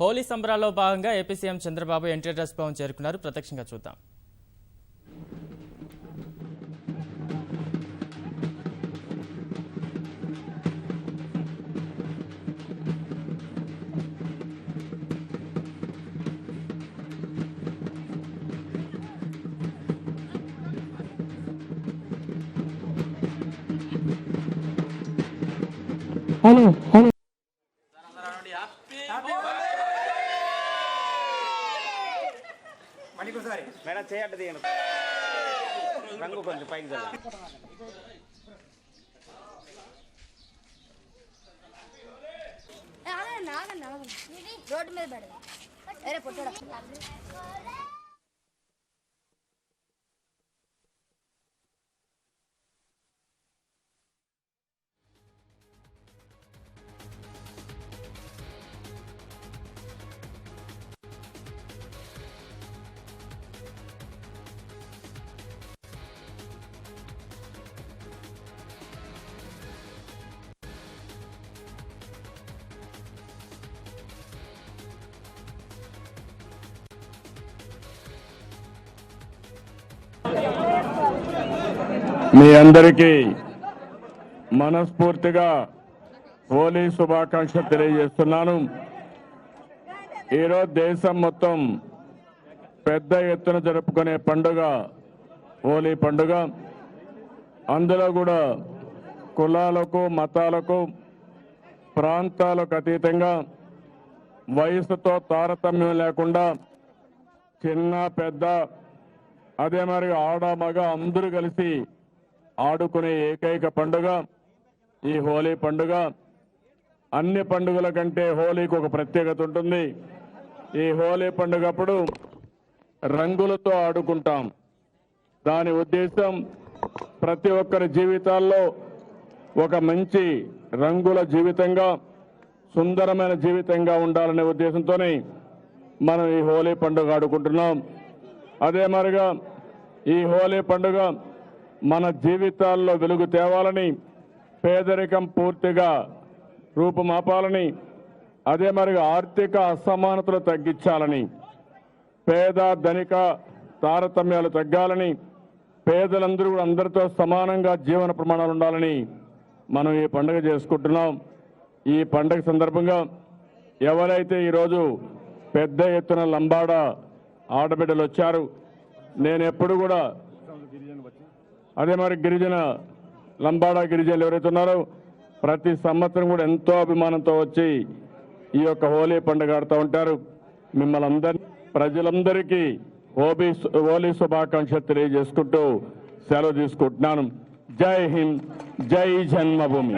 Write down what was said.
హోలీ సంబరాల్లో భాగంగా AP CM Chandrababu NTR trust Bhavan చేరుకున్నారు. ప్రత్యక్షంగా చూద్దాం. Hello hello. మేడం చేయట్టు తీయండి రంగు కొంచెం పైకి చల్లండి ఆగండి ఆగండి ఆగండి రోడ్డు మీద పెడదాం అరే పొట్టడా మీ అందరికీ మనస్ఫూర్తిగా హోలీ శుభాకాంక్షలు తెలియజేస్తున్నాను. ఈరోజు దేశం మొత్తం పెద్ద ఎత్తున జరుపుకునే పండుగ హోలీ పండుగ. అందులో కూడా కులాలకు మతాలకు ప్రాంతాలకు అతీతంగా వయసుతో తారతమ్యం లేకుండా చిన్న పెద్ద అదే మరి ఆడ మగ అందరూ కలిసి ఆడుకునే ఏకైక పండుగ ఈ హోలీ పండుగ. అన్ని పండుగల కంటే హోలీకి ఒక ప్రత్యేకత ఉంటుంది. ఈ హోలీ పండుగ అప్పుడు రంగులతో ఆడుకుంటాం. దాని ఉద్దేశం ప్రతి ఒక్కరి జీవితాల్లో ఒక మంచి రంగుల జీవితంగా సుందరమైన జీవితంగా ఉండాలనే ఉద్దేశంతోనే మనం ఈ హోలీ పండుగ ఆడుకుంటున్నాం. అదే మరిగా ఈ హోలీ పండుగ మన జీవితాల్లో వెలుగు తేవాలని పేదరికం పూర్తిగా రూపుమాపాలని అదే మరి ఆర్థిక అసమానతలు తగ్గించాలని పేద ధనిక తారతమ్యాలు తగ్గాలని పేదలందరూ కూడా అందరితో సమానంగా జీవన ప్రమాణాలు ఉండాలని మనం ఈ పండుగ చేసుకుంటున్నాం. ఈ పండుగ సందర్భంగా ఎవరైతే ఈరోజు పెద్ద ఎత్తున లంబాడ ఆడబిడ్డలు వచ్చారు నేను ఎప్పుడు కూడా అదే మరి గిరిజన లంబాడా గిరిజనులు ఎవరైతే ఉన్నారో ప్రతి సంవత్సరం కూడా ఎంతో అభిమానంతో వచ్చి ఈ యొక్క హోలీ పండుగ ఆడుతూ ఉంటారు. మిమ్మల్ని అందరి ప్రజలందరికీ హోబీ హోలీ శుభాకాంక్షలు తెలియజేసుకుంటూ సెలవు తీసుకుంటున్నాను. జై హింద్ జై జన్మభూమి.